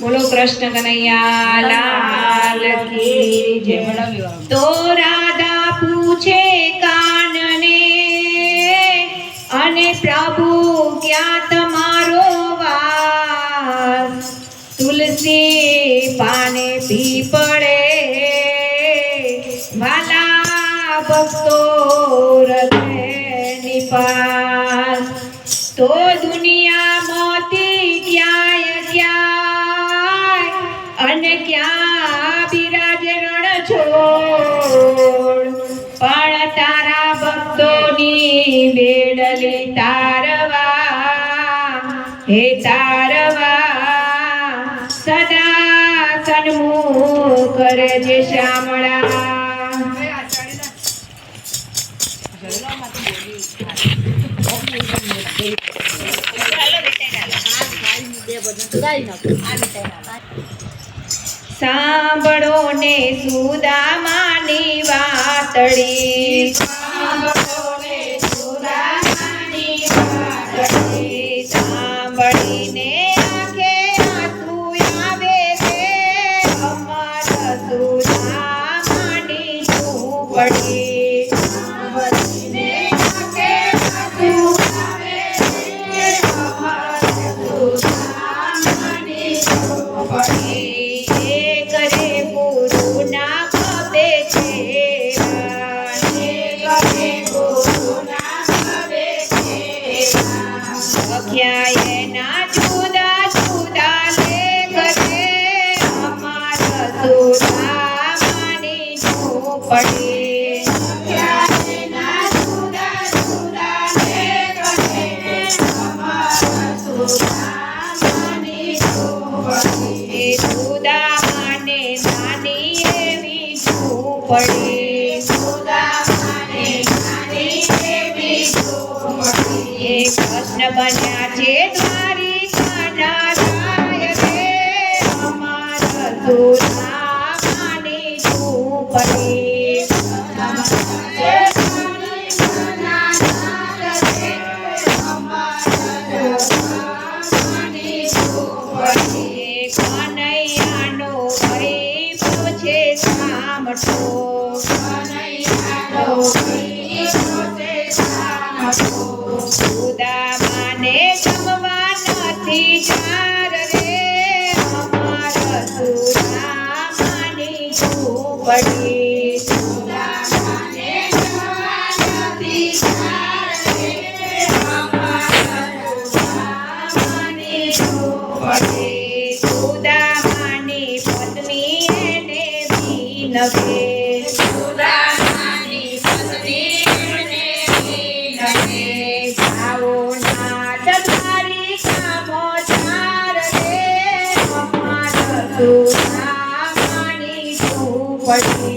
બોલો કૃષ્ણ કનૈયા, લાલ કી જય. તો રાધા પૂછે કાનને, અને પ્રભુ, ક્યાં તમારો વાસ? તુલસી પાને પી પડે. ભલા ભક્તો હૃદયની પાસ. તો દુનિયા મોતી ક્યાંય ક્યાં અને ક્યાં બિરાજે રણ છો પણ તારા ભક્તોની બેડલી તારવા હે તારવા સદા સન્મુખ કરજે શામળા Dai, no, ah, no, no. સાંભળો ને સુદામાની વાતળી. સાંભળીને આખે આંસુ આવે છે. અમારા સુદામાની ઝૂંપડી. Party! વિચાર રે અમારા સુરા પડી fight.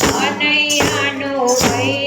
કનૈયાનો ભાઈ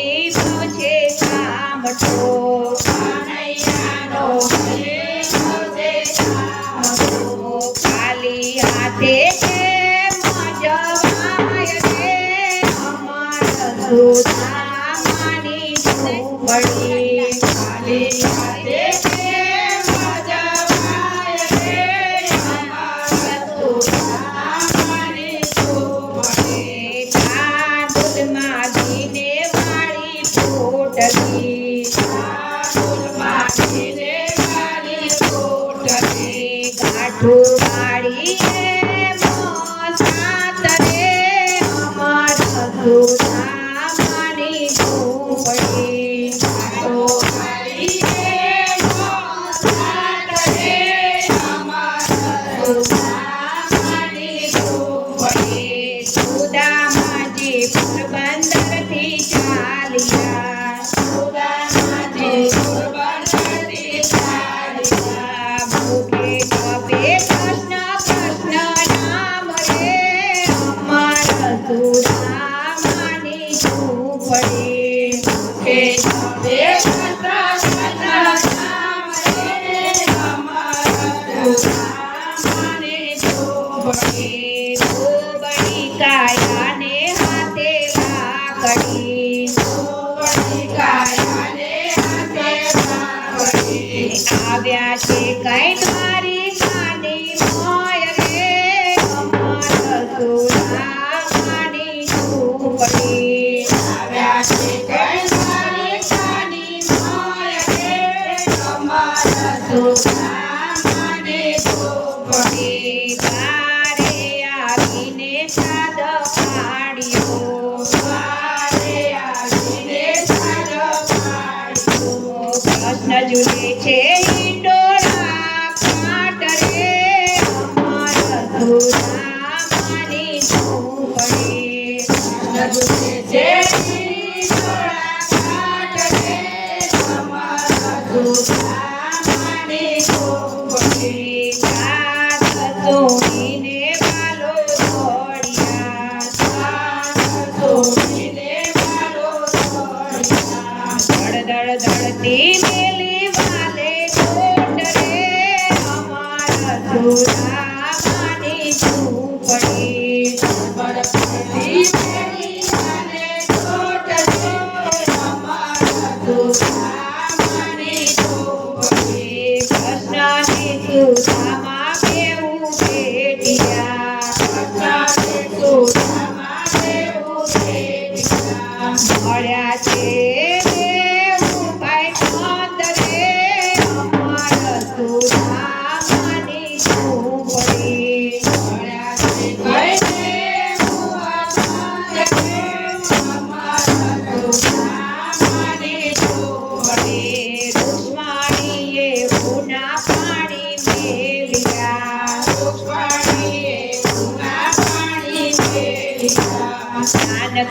Quando você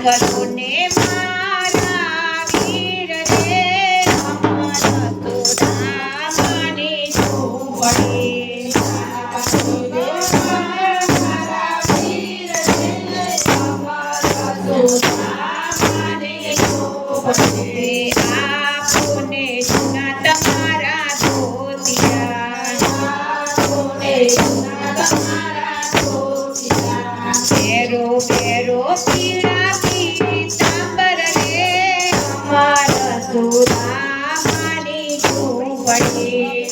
গাছ મધુરા મારી તું પડે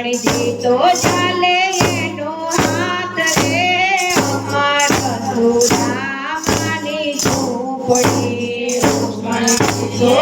ગણજી તો ચાલે એનો હાથ રે. અમારા સુરામાની ઝૂંપડી ગણજી તો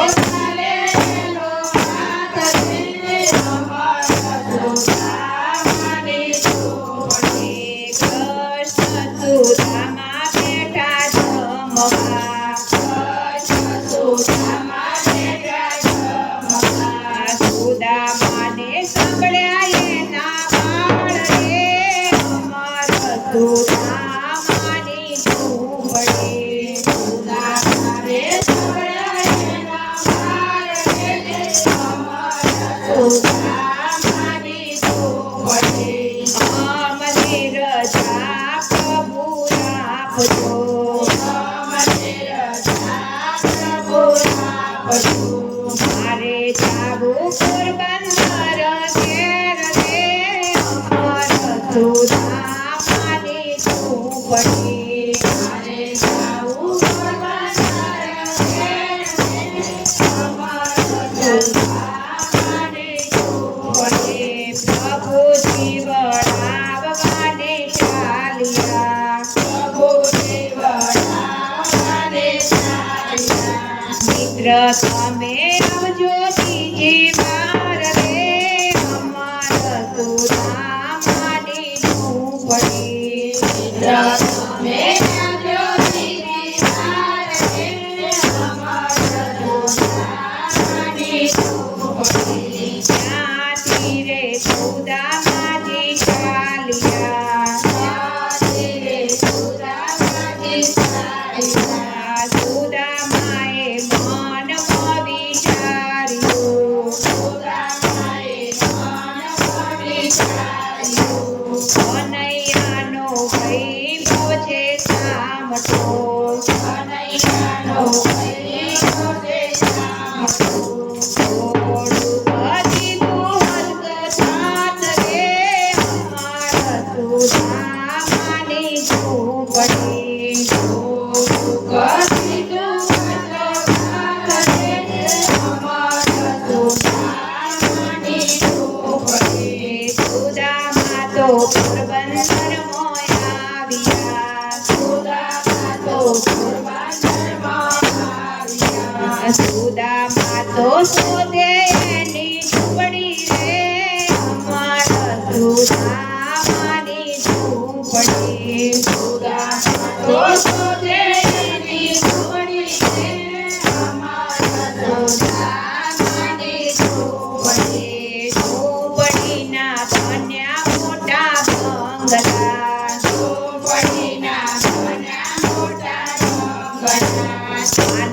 બધું મારે જાવું પોરબંદર சாமே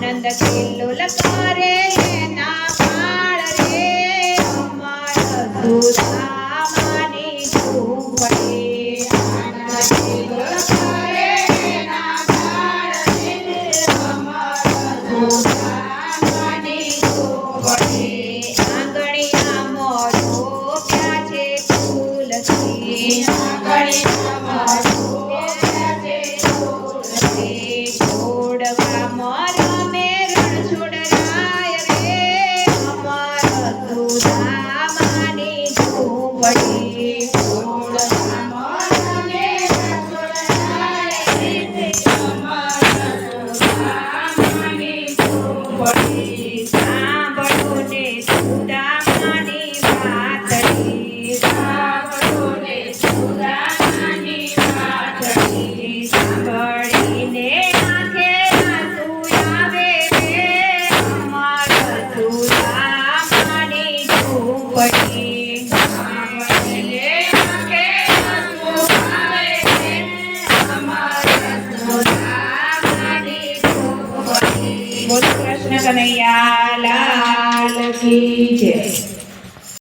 આનંદ કિલ્લોલ કરે એના